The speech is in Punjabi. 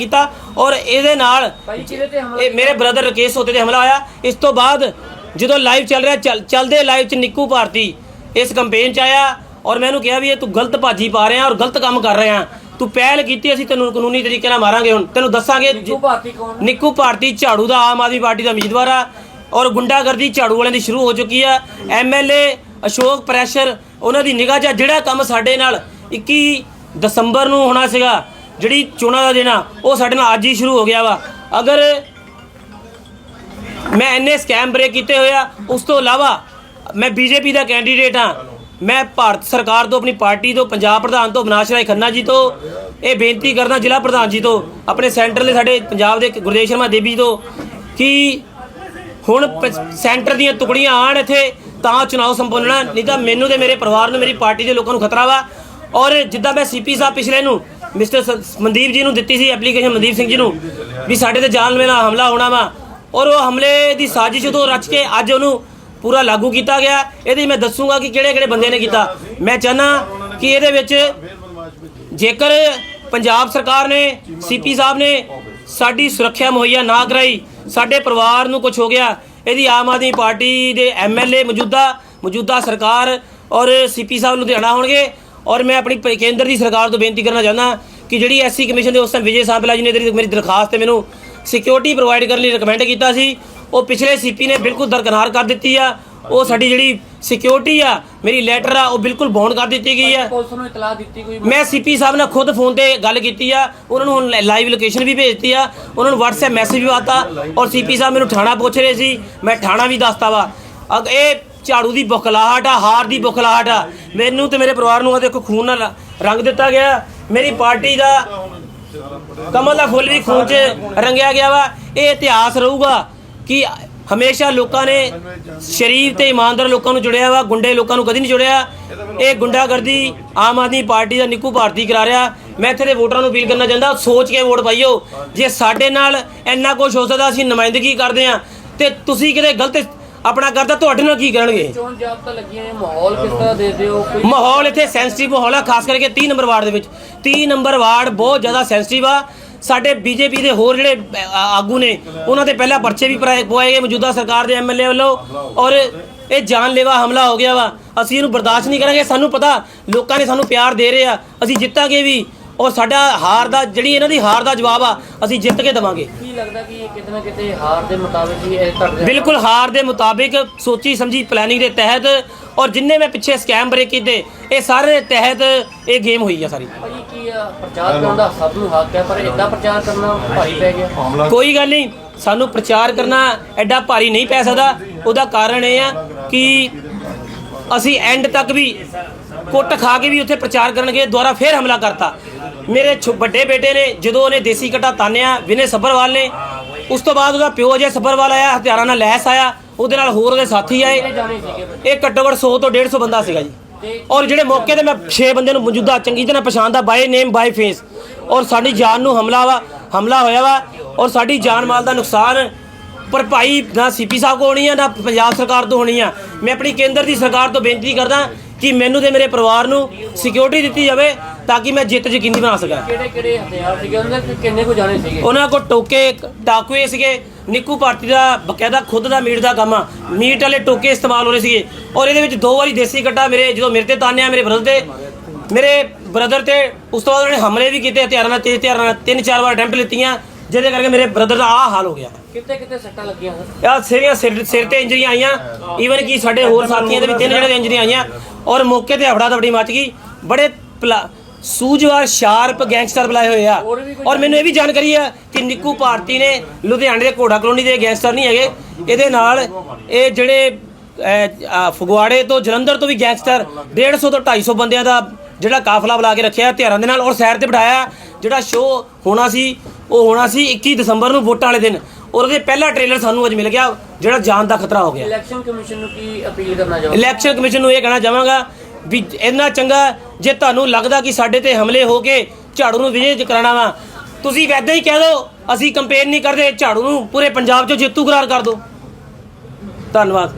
ਕੀਤਾ ਔਰ ਇਹਦੇ ਨਾਲ ਇਹ ਮੇਰੇ ਬ੍ਰਦਰ ਰਕੇਸ਼ ਸੋਤੇ ਤੇ ਹਮਲਾ ਹੋਇਆ। ਇਸ ਤੋਂ ਬਾਅਦ ਜਦੋਂ ਲਾਈਵ ਚੱਲ ਰਿਹਾ ਚੱਲ- ਚੱਲਦੇ ਲਾਈਵ ਚ ਨਿੱਕੂ ਭਾਰਤੀ ਇਸ ਕੰਪੇਨ ਚ ਆਇਆ ਔਰ ਮੈਨੂੰ ਕਿਹਾ ਵੀ ਇਹ ਤੂੰ ਗਲਤ ਭਾਜੀ ਪਾ ਰਿਹਾ ਔਰ ਗਲਤ ਕੰਮ ਕਰ ਰਿਹਾ। ਤੂੰ ਪਹਿਲ ਕੀਤੀ ਅਸੀਂ ਤੈਨੂੰ ਕਾਨੂੰਨੀ ਤਰੀਕੇ ਨਾਲ ਮਾਰਾਂਗੇ ਹੁਣ। ਤੈਨੂੰ ਦੱਸਾਂਗੇ ਨਿੱਕੂ ਭਾਰਤੀ ਕੌਣ ਨਿੱਕੂ ਭਾਰਤੀ ਝਾੜੂ ਦਾ ਆਮ ਆਦਮੀ ਪਾਰਟੀ ਦਾ ਉਮੀਦਵਾਰ ਆ ਔਰ ਗੁੰਡਾਗਰਦੀ ਝਾੜੂ ਵਾਲਿਆਂ ਦੀ ਸ਼ੁਰੂ ਹੋ ਚੁੱਕੀ ਆ। ਐਮਐਲਏ ਅਸ਼ੋਕ ਪ੍ਰੈਸ਼ਰ ਉਹਨਾਂ ਦੀ ਨਿਗਾਹ 'ਚ ਜਿਹੜਾ ਕੰਮ ਸਾਡੇ ਨਾਲ 21 ਦਸੰਬਰ ਨੂੰ ਹੋਣਾ ਸੀਗਾ ਜਿਹੜੀ ਚੋਣਾਂ ਦਾ ਦੇਣਾ ਉਹ ਸਾਡੇ ਨਾਲ ਅੱਜ ਹੀ ਸ਼ੁਰੂ ਹੋ ਗਿਆ ਵਾ। ਅਗਰ ਮੈਂ ਇੰਨੇ ਸਕੈਮ ਬ੍ਰੇਕ ਕੀਤੇ ਹੋਇਆ ਉਸ ਤੋਂ ਇਲਾਵਾ ਮੈਂ ਬੀਜੇਪੀ ਦਾ ਕੈਂਡੀਡੇਟ ਹਾਂ ਮੈਂ ਭਾਰਤ ਸਰਕਾਰ ਤੋਂ, ਆਪਣੀ ਪਾਰਟੀ ਤੋਂ, ਪੰਜਾਬ ਪ੍ਰਧਾਨ ਤੋਂ, ਅਵਿਨਾਸ਼ ਰਾਏ ਖੰਨਾ ਜੀ ਤੋਂ, ਇਹ ਬੇਨਤੀ ਕਰਦਾ ਜ਼ਿਲ੍ਹਾ ਪ੍ਰਧਾਨ ਜੀ ਤੋਂ, ਆਪਣੇ ਸੈਂਟਰ ਦੇ ਸਾਡੇ ਪੰਜਾਬ ਦੇ ਗੁਰਦੇਵ ਸ਼ਰਮਾ ਦੇਵੀ ਤੋਂ, ਕਿ ਹੁਣ ਪ- ਸੈਂਟਰ ਦੀਆਂ ਟੁਕੜੀਆਂ ਆਣ ਇੱਥੇ, ਤਾਂ ਚੁਣਾਵ ਸੰਪੰਨ ਨਹੀਂ ਤਾਂ ਮੈਨੂੰ ਤੇ ਮੇਰੇ ਪਰਿਵਾਰ ਨੂੰ, ਮੇਰੀ ਪਾਰਟੀ ਦੇ ਲੋਕਾਂ ਨੂੰ ਖਤਰਾ ਵਾ। ਔਰ ਜਿੱਦਾਂ ਮੈਂ ਸੀਪੀ ਸਾਹਿਬ ਪਿਛਲੇ ਨੂੰ ਮਿਸਟਰ ਸ- ਮਨਦੀਪ ਜੀ ਨੂੰ ਦਿੱਤੀ ਸੀ ਐਪਲੀਕੇਸ਼ਨ ਮਨਦੀਪ ਸਿੰਘ ਜੀ ਨੂੰ ਵੀ ਸਾਡੇ ਤੇ ਜਾਨਲੇਵਾ ਹਮਲਾ ਹੋਣਾ ਵਾ। ਔਰ ਉਹ ਹਮਲੇ ਦੀ ਸਾਜ਼ਿਸ਼ ਤੋਂ ਰਚ ਕੇ ਅੱਜ ਉਹਨੂੰ ਪੂਰਾ ਲਾਗੂ ਕੀਤਾ ਗਿਆ। ਇਹਦੀ ਮੈਂ ਦੱਸੂਗਾ ਕਿ ਕਿਹੜੇ ਕਿਹੜੇ ਬੰਦੇ ਨੇ ਕੀਤਾ। ਮੈਂ ਚਾਹਨਾ ਕਿ ਇਹਦੇ ਵਿੱਚ ਜੇਕਰ ਪੰਜਾਬ ਸਰਕਾਰ ਨੇ ਸੀਪੀ ਸਾਹਿਬ ਨੇ ਸਾਡੀ ਸੁਰੱਖਿਆ ਮੁਹੱਈਆ ਨਾ ਕਰਾਈ, ਸਾਡੇ ਪਰਿਵਾਰ ਨੂੰ ਕੁਝ ਹੋ ਗਿਆ, ਇਹਦੀ ਆਮ ਆਦਮੀ ਪਾਰਟੀ ਦੇ ਐਮਐਲਏ ਮੌਜੂਦਾ ਮੌਜੂਦਾ ਸਰਕਾਰ ਔਰ ਸੀਪੀ ਸਾਹਿਬ ਲੁਧਿਆਣਾ ਹੋਣਗੇ। ਔਰ ਮੈਂ ਆਪਣੀ ਪ- ਕੇਂਦਰ ਦੀ ਸਰਕਾਰ ਤੋਂ ਬੇਨਤੀ ਕਰਨਾ ਚਾਹੁੰਦਾ ਕਿ ਜਿਹੜੀ ਐਸਸੀ ਕਮਿਸ਼ਨ ਦੇ ਉਸ ਟਾਈਮ ਵਿਜੇ ਸਾਂਪਲਾ ਜੀ ਨੇ ਜਿਹੜੀ ਮੇਰੀ ਦਰਖਾਸਤ ਤੇ ਮੈਨੂੰ ਸਿਕਿਉਰਿਟੀ ਪ੍ਰੋਵਾਈਡ ਕਰਨ ਲਈ ਰეკਮੈਂਡ ਕੀਤਾ ਸੀ ਉਹ ਪਿਛਲੇ ਸੀਪੀ ਨੇ ਬਿਲਕੁਲ ਦਰਕਨਾਰ ਕਰ ਦਿੱਤੀ ਆ ਉਹ ਸਾਡੀ ਜਿਹੜੀ ਸਿਕਿਉਰਿਟੀ ਆ ਮੇਰੀ ਲੈਟਰ ਆ ਉਹ ਬਿਲਕੁਲ ਬੌਂਡ ਕਰ ਦਿੱਤੀ ਗਈ ਆ। ਪੁਲਿਸ ਨੂੰ ਇਤਲਾਹ ਦਿੱਤੀ ਕੋਈ ਮੈਂ ਸੀਪੀ ਸਾਹਿਬ ਨਾਲ ਖੁਦ ਫੋਨ ਤੇ ਗੱਲ ਕੀਤੀ ਆ ਉਹਨਾਂ ਨੂੰ ਹੁਣ ਲਾਈਵ ਲੋਕੇਸ਼ਨ ਵੀ ਭੇਜਤੀ ਆ ਉਹਨਾਂ ਨੂੰ WhatsApp ਮੈਸੇਜ ਵੀ ਆਤਾ ਔਰ ਸੀਪੀ ਸਾਹਿਬ ਮੈਨੂੰ ਥਾਣਾ ਪੁੱਛ ਰਹੇ ਸੀ ਮੈਂ ਥਾਣਾ ਵੀ ਦੱਸਤਾ ਵਾ। ਅਗ ਇਹ ਝਾੜੂ ਦੀ ਬੁਖਲਾਹਟ ਆ ਹਾਰ ਦੀ ਬੁਖਲਾਹਟ ਆ। ਮੈਨੂੰ ਤੇ ਮੇਰੇ ਪਰਿਵਾਰ ਨੂੰ ਆ ਦੇਖੋ ਖੂਨ ਨਾਲ ਰੰਗ ਦਿੱਤਾ ਗਿਆ। ਮੇਰੀ ਪਾਰਟੀ ਦਾ ਕਮਲ ਦਾ ਫੁੱਲ ਵੀ ਖੂਨ 'ਚ ਰੰਗਿਆ ਗਿਆ ਵਾ। ਇਹ ਇਤਿਹਾਸ ਰਹੂਗਾ ਕਿ ਹਮੇਸ਼ਾ ਲੋਕਾਂ ਨੇ ਸ਼ਰੀਫ ਤੇ ਇਮਾਨਦਾਰ ਲੋਕਾਂ ਨੂੰ ਜੁੜਿਆ ਵਾ, ਗੁੰਡੇ ਲੋਕਾਂ ਨੂੰ ਕਦੀ ਨਹੀਂ ਜੁੜਿਆ। ਇਹ ਗੁੰਡਾਗਰਦੀ ਆਮ ਆਦਮੀ ਪਾਰਟੀ ਦਾ ਨਿੱਕੂ ਭਾਰਤੀ ਕਰਾ ਰਿਹਾ। ਮੈਂ ਇੱਥੇ ਦੇ ਵੋਟਰਾਂ ਨੂੰ ਅਪੀਲ ਕਰਨਾ ਚਾਹੁੰਦਾ, ਸੋਚ ਕੇ ਵੋਟ ਪਾਈਓ। ਜੇ ਸਾਡੇ ਨਾਲ ਇੰਨਾ ਕੁਝ ਹੋ ਸਕਦਾ, ਅਸੀਂ ਨੁਮਾਇੰਦਗੀ ਕਰਦੇ ਆ ਤੇ ਤੁਸੀਂ ਕਿਤੇ ਗਲਤ ਆਪਣਾ ਕਰਦਾ ਤੁਹਾਡੇ ਨਾਲ ਕੀ ਕਰਨਗੇ ਚੋਣ ਜਾਬਤਾ ਲੱਗੀਆਂ ਨੇ ਮਾਹੌਲ ਕਿਸ ਤਰ੍ਹਾਂ ਦੇ ਦਿਓ ਕੋਈ ਮਾਹੌਲ ਇੱਥੇ ਸੈਂਸਿਟਿਵ ਮਾਹੌਲ ਆ ਖਾਸ ਕਰਕੇ 30 ਨੰਬਰ ਵਾਰਡ ਦੇ ਵਿੱਚ। 30 ਨੰਬਰ ਵਾਰਡ ਬਹੁਤ ਜ਼ਿਆਦਾ ਸੈਂਸਿਟਿਵ ਆ। ਸਾਡੇ ਬੀਜੇਪੀ ਦੇ ਹੋਰ ਜਿਹੜੇ ਅ, ਆਗੂ ਨੇ ਉਹਨਾਂ ਤੇ ਪਹਿਲਾਂ ਪਰਚੇ ਵੀ ਪਰਾਏ- ਪਵਾਏ ਗਏ ਮੌਜੂਦਾ ਸਰਕਾਰ ਦੇ ਐਮਐਲਏ ਵੱਲੋਂ। ਔਰ ਇਹ ਜਾਨਲੇਵਾ ਹਮਲਾ ਹੋ ਗਿਆ ਵਾ। ਅਸੀਂ ਇਹਨੂੰ ਬਰਦਾਸ਼ਤ ਨਹੀਂ ਕਰਾਂਗੇ। ਸਾਨੂੰ ਪਤਾ ਲੋਕਾਂ ਨੇ ਸਾਨੂੰ ਪਿਆਰ ਦੇ ਰਹੇ ਆ। ਅਸੀਂ ਜਿੱਤਾਂਗੇ ਵੀ। ਔਰ ਸਾਡਾ ਹਾਰ ਦਾ ਜਿਹੜੀ ਇਹਨਾਂ ਦੀ ਹਾਰ ਦਾ ਜਵਾਬ ਆ ਅਸੀਂ ਜਿੱਤ ਕੇ ਦੇਵਾਂਗੇ। ਕੀ ਲੱਗਦਾ ਕਿ ਇਹ ਕਿਤੇ ਨਾ ਕਿਤੇ ਹਾਰ ਦੇ ਮੁਤਾਬਿਕ ਹੀ ਇਹ ਘਟ ਰਿਹਾ ਬਿਲਕੁਲ ਹਾਰ ਦੇ ਮੁਤਾਬਿਕ ਸੋਚੀ ਸਮਝੀ ਪਲੈਨਿੰਗ ਦੇ ਤਹਿਤ ਔਰ ਜਿੰਨੇ ਮੈਂ ਪਿੱਛੇ ਸਕੈਮ ਬ੍ਰੇਕ ਕੀਤੇ ਇਹ ਸਾਰੇ ਦੇ ਤਹਿਤ ਇਹ ਗੇਮ ਹੋਈ ਆ ਸਾਰੀ। ਭਾਈ ਕੀ ਆ ਪ੍ਰਚਾਰ ਕਰਨ ਦਾ ਸਭ ਨੂੰ ਹੱਕ ਹੈ ਪਰ ਇਦਾਂ ਪ੍ਰਚਾਰ ਕਰਨਾ ਭਾਰੀ ਪੈ ਗਿਆ। ਕੋਈ ਗੱਲ ਨਹੀਂ ਸਾਨੂੰ ਪ੍ਰਚਾਰ ਕਰਨਾ ਐਡਾ ਭਾਰੀ ਨਹੀਂ ਪੈ ਸਕਦਾ। ਉਹਦਾ ਕਾਰਨ ਇਹ ਆ ਕਿ ਅਸੀਂ ਐਂਡ ਤੱਕ ਵੀ ਕੁੱਟ ਖਾ ਕੇ ਵੀ ਉੱਥੇ ਪ੍ਰਚਾਰ ਕਰਨਗੇ ਦੁਬਾਰਾ ਫੇਰ ਹਮਲਾ ਕਰਤਾ। ਮੇਰੇ ਛੋ- ਵੱਡੇ ਬੇਟੇ ਨੇ, ਜਦੋਂ ਉਹਨੇ ਦੇਸੀ ਕਟਾ ਤਾਨਿਆ, ਵਿਨੇ ਸੱਭਰਵਾਲ ਨੇ। ਉਸ ਤੋਂ ਬਾਅਦ ਉਹਦਾ ਪਿਓ ਅਜੇ ਸੱਭਰਵਾਲ ਆਇਆ, ਹਥਿਆਰਾਂ ਨਾਲ ਲੈਸ ਆਇਆ, ਉਹਦੇ ਨਾਲ ਹੋਰ ਉਹਦੇ ਸਾਥੀ ਆਏ। ਇਹ ਘੱਟੋ ਘੱਟ 100 ਤੋਂ 150 ਬੰਦਾ ਸੀਗਾ ਜੀ। ਔਰ ਜਿਹੜੇ ਮੌਕੇ ਤੇ ਮੈਂ 6 ਬੰਦੇ ਨੂੰ ਮੌਜੂਦਾ, ਚੰਗੀ ਤਰ੍ਹਾਂ ਪਛਾਣਦਾ ਬਾਏ ਨੇਮ ਬਾਏ ਫੇਸ ਔਰ ਸਾਡੀ ਜਾਨ ਨੂੰ ਹਮਲਾ ਵਾ, ਹਮਲਾ ਹੋਇਆ ਵਾ, ਔਰ ਸਾਡੀ ਜਾਨ ਮਾਲ ਦਾ ਨੁਕਸਾਨ ਪਰ ਭਾਈ ਨਾ ਸੀਪੀ ਸਾਹਿਬ ਕੋ ਹੋਣੀ ਆ, ਨਾ ਪੰਜਾਬ ਸਰਕਾਰ ਤੋਂ ਹੋਣੀ ਆ। ਮੈਂ ਆਪਣੀ ਕੇਂਦਰ ਦੀ ਸਰਕਾਰ ਤੋਂ ਬੇਨਤੀ ਕਰਦਾ ਕਿ ਮੈਨੂੰ ਤੇ ਮੇਰੇ ਪਰਿਵਾਰ ਨੂੰ ਸਿਕਿਉਰਿਟੀ ਦਿੱਤੀ ਜਾਵੇ ਤਾਂ ਕਿ ਮੈਂ ਜਿੱਤ ਯਕੀਨੀ ਬਣਾ ਸਕਾਂ। ਕਿਹੜੇ ਕਿਹੜੇ ਹਥਿਆਰ ਸੀਗੇ? ਉਹਨਾਂ ਦੇ ਕਿੰਨੇ ਕੁ ਜਾਣੇ ਸੀਗੇ? ਉਹਨਾਂ ਕੋਲ ਟੋਕੇ ਟਾਕੂਏ ਸੀਗੇ ਨਿੱਕੂ ਭਾਰਤੀ ਦਾ ਬਕਾਇਦਾ ਖੁਦ ਦਾ ਮੀਟ ਦਾ ਕੰਮ ਆ। ਮੀਟ ਵਾਲੇ ਟੋਕੇ ਇਸਤੇਮਾਲ ਹੋ ਰਹੇ ਸੀਗੇ। ਔਰ ਇਹਦੇ ਵਿੱਚ ਦੋ ਵਾਰੀ ਦੇਸੀ ਕੱਟਾ ਮੇਰੇ ਜਦੋਂ ਮੇਰੇ ਤੇ ਤਾਨਿਆ ਮੇਰੇ ਬ੍ਰਦਰ ਤੇ ਮੇਰੇ ਬ੍ਰਦਰ ਤੇ ਉਸ ਤੋਂ ਬਾਅਦ ਉਹਨੇ ਹਮਲੇ ਵੀ ਕੀਤੇ ਹਥਿਆਰਾਂ ਨਾਲ ਤੇਜ਼ ਹਥਿਆਰਾਂ ਨਾਲ ਤਿੰਨ ਚਾਰ ਵਾਰ ਅਟੈਂਪਟ ਲਿੱਤੀਆਂ। ਜਿਹਦੇ ਕਰਕੇ ਮੇਰੇ ਬ੍ਰਦਰ ਦਾ ਆਹ ਹਾਲ ਹੋ ਗਿਆ। ਕਿੱਥੇ ਕਿੱਥੇ ਸੱਟਾਂ ਲੱਗੀਆਂ? ਸਰ ਯਾ ਸਿਰੀਆਂ ਸਿਰ ਸਿਰ ਤੇ ਇੰਜਰੀਆਂ ਆਈਆਂ। ਈਵਨ ਕਿ ਸਾਡੇ ਹੋਰ ਸਾਥੀਆਂ ਦੇ ਵੀ ਤਿੰਨ ਜਿਹੜੇ ਦੇ ਇੰਜਰੀਆਂ ਆਈਆਂ। ਔਰ ਮੌਕੇ ਤੇ ਹਫੜਾ ਦਫੜੀ ਮਚ ਗਈ। ਬੜੇ ਸੂਝਵਾਰ ਸ਼ਾਰਪ ਗੈਂਗਸਟਰ ਬੁਲਾਏ ਹੋਏ ਆ। ਔਰ ਮੈਨੂੰ ਇਹ ਵੀ ਜਾਣਕਾਰੀ ਆ ਕਿ ਨਿੱਕੂ ਭਾਰਤੀ ਨੇ ਲੁਧਿਆਣੇ ਦੇ ਘੋੜਾ ਕਲੋਨੀ ਦੇ ਗੈਂਗਸਟਰ ਨਹੀਂ ਹੈਗੇ। ਇਹਦੇ ਨਾਲ ਇਹ ਜਿਹੜੇ ਫਗਵਾੜੇ ਤੋਂ ਜਲੰਧਰ ਤੋਂ ਵੀ ਗੈਂਗਸਟਰ 150 ਤੋਂ 250 ਬੰਦਿਆਂ ਦਾ ਜਿਹੜਾ ਕਾਫਲਾ ਬੁਲਾ ਕੇ ਰੱਖਿਆ ਹਥਿਆਰਾਂ ਦੇ ਨਾਲ ਔਰ ਸਾਈਡ ਤੇ ਬਿਠਾਇਆ। ਜਿਹੜਾ ਸ਼ੋਅ ਹੋਣਾ ਸੀ ਉਹ ਹੋਣਾ ਸੀ 21 ਦਸੰਬਰ ਨੂੰ ਵੋਟਾਂ ਵਾਲੇ ਦਿਨ। ਔਰ ਉਹਦੇ ਪਹਿਲਾ ਟ੍ਰੇਲਰ ਸਾਨੂੰ ਅੱਜ ਮਿਲ ਗਿਆ ਜਿਹੜਾ ਜਾਨ ਦਾ ਖਤਰਾ ਹੋ ਗਿਆ। ਇਲੈਕਸ਼ਨ ਕਮਿਸ਼ਨ ਨੂੰ ਕੀ ਅਪੀਲ ਕਰਨਾ ਚਾਹੋਗੇ? ਇਲੈਕਸ਼ਨ ਕਮਿਸ਼ਨ ਨੂੰ ਇਹ ਕਹਿਣਾ ਚਾਹਾਂਗਾ ਵੀ ਇੰਨਾ ਚੰਗਾ ਜੇ ਤੁਹਾਨੂੰ ਲੱਗਦਾ ਕਿ ਸਾਡੇ ਤੇ ਹਮਲੇ ਹੋ ਕੇ ਝਾੜੂ ਨੂੰ ਵਿਜੇ ਕਰਾਣਾ ਵਾ, ਤੁਸੀਂ ਵੈਦਾਂ ਹੀ ਕਹਿ ਦਿਓ, ਅਸੀਂ ਕੰਪੇਅਰ ਨਹੀਂ ਕਰਦੇ, ਝਾੜੂ ਨੂੰ ਪੂਰੇ ਪੰਜਾਬ 'ਚੋਂ ਜੇਤੂ ਕਰਾਰ ਕਰ ਦਿਓ। ਧੰਨਵਾਦ।